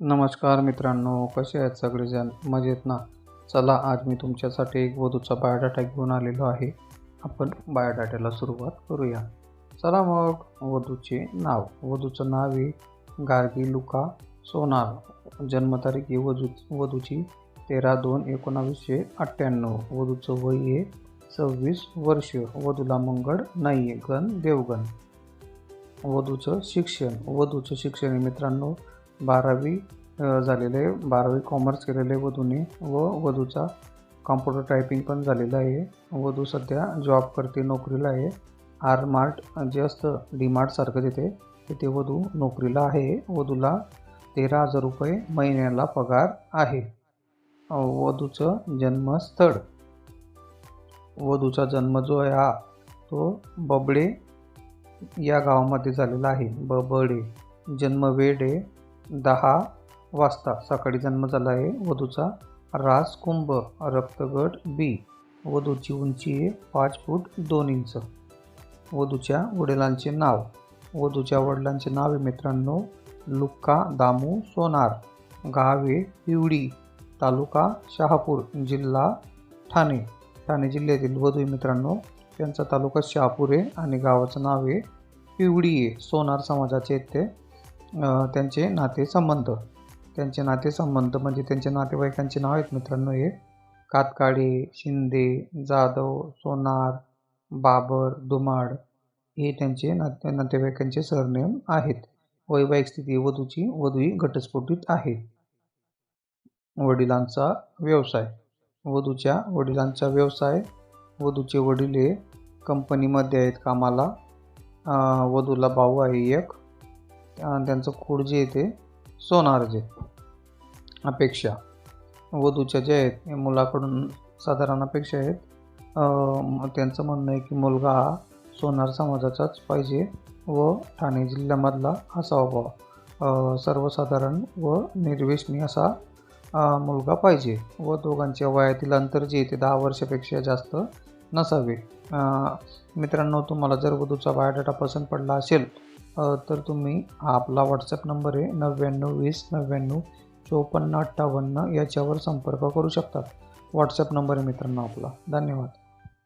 नमस्कार मित्रांनो कसे आहेत सगळेजण? मजेत ना? चला आज मी तुमच्यासाठी एक वधूचा बायोडाटा घेऊन आलेलो आहे. आपण बायोडाटाला सुरुवात करूया. चला मग वधूचे नाव. वधूचं नाव आहे गार्गी लुका सोनार. जन्मतारीख आहे वधू वधूची तेरा दोन एकोणावीसशे अठ्ठ्याण्णव. वधूचं वय आहे सव्वीस वर्ष. वधूला मंगळ नाही आहे गण देवगण वधूचं शिक्षण. वधूचं शिक्षण आहे मित्रांनो बारावी झालेले आहे बारावी कॉमर्स केलेले वधूने व वधूचा कॉम्प्युटर टायपिंग पण झालेलं आहे. वधू सध्या जॉब करते नोकरीला आहे. आर मार्ट जे असतं डी मार्टसारखं तिथे तिथे वधू नोकरीला आहे. वधूला तेरा हजार रुपये महिन्याला पगार आहे. वधूचं जन्मस्थळ. वधूचा जन्म जो आहे हा तो बबडे या गावामध्ये झालेला आहे. बबडे. जन्म वेड आहे दहा वाजता सकाळी जन्म झाला आहे. वधूचा रास कुंभ रक्तगट बी. वधूची उंची आहे पाच फूट दोन इंच. वधूच्या वडिलांचे नाव. वधूच्या वडिलांचे नाव आहे मित्रांनो लुक्का दामू सोनार. गावे पिवडी तालुका शहापूर जिल्हा ठाणे. ठाणे जिल्ह्यातील वधू मित्रांनो त्यांचा तालुका शहापूर आहे आणि गावाचं नाव आहे पिवडी आहे. सोनार समाजाचे आहेत ते. त्यांचे नातेसंबंध त्यांचे नातेसंबंध म्हणजे त्यांच्या नातेवाईकांचे नाव आहेत मित्रांनो हे. कातकाडे शिंदे जाधव सोनार बाबर दुमाड हे त्यांचे नाते नातेवाईकांचे सरनेम आहेत. वैवाहिक स्थिती वधूची वधूही घटस्फोटीत आहे. वडिलांचा व्यवसाय. वधूच्या वडिलांचा व्यवसाय. वधूचे वडील हे कंपनीमध्ये आहेत कामाला. वधूला भाऊ आहे एक. त्यांचं खोड जे आहे ते सोनार जे. अपेक्षा. वधूच्या जे आहेत मुलाकडून साधारण अपेक्षा आहेत. त्यांचं म्हणणं आहे की मुलगा हा सोनार समाजाचाच पाहिजे व ठाणे जिल्ह्यामधला असावा भाव सर्वसाधारण व निर्वेशनी असा मुलगा पाहिजे व दोघांच्या वयातील अंतर जे आहे ते दहा वर्षापेक्षा जास्त नसावे. मित्रांनो तुम्हाला जर वधूचा बायोडाटा पसंत पडला असेल तर तुम्ही आपला व्हॉट्सअप नंबर आहे नव्याण्णव वीस नव्याण्णव चोपन्न अठ्ठावन्न याच्यावर संपर्क करू शकतात. व्हॉट्सअप नंबर आहे मित्रांनो आपला. धन्यवाद.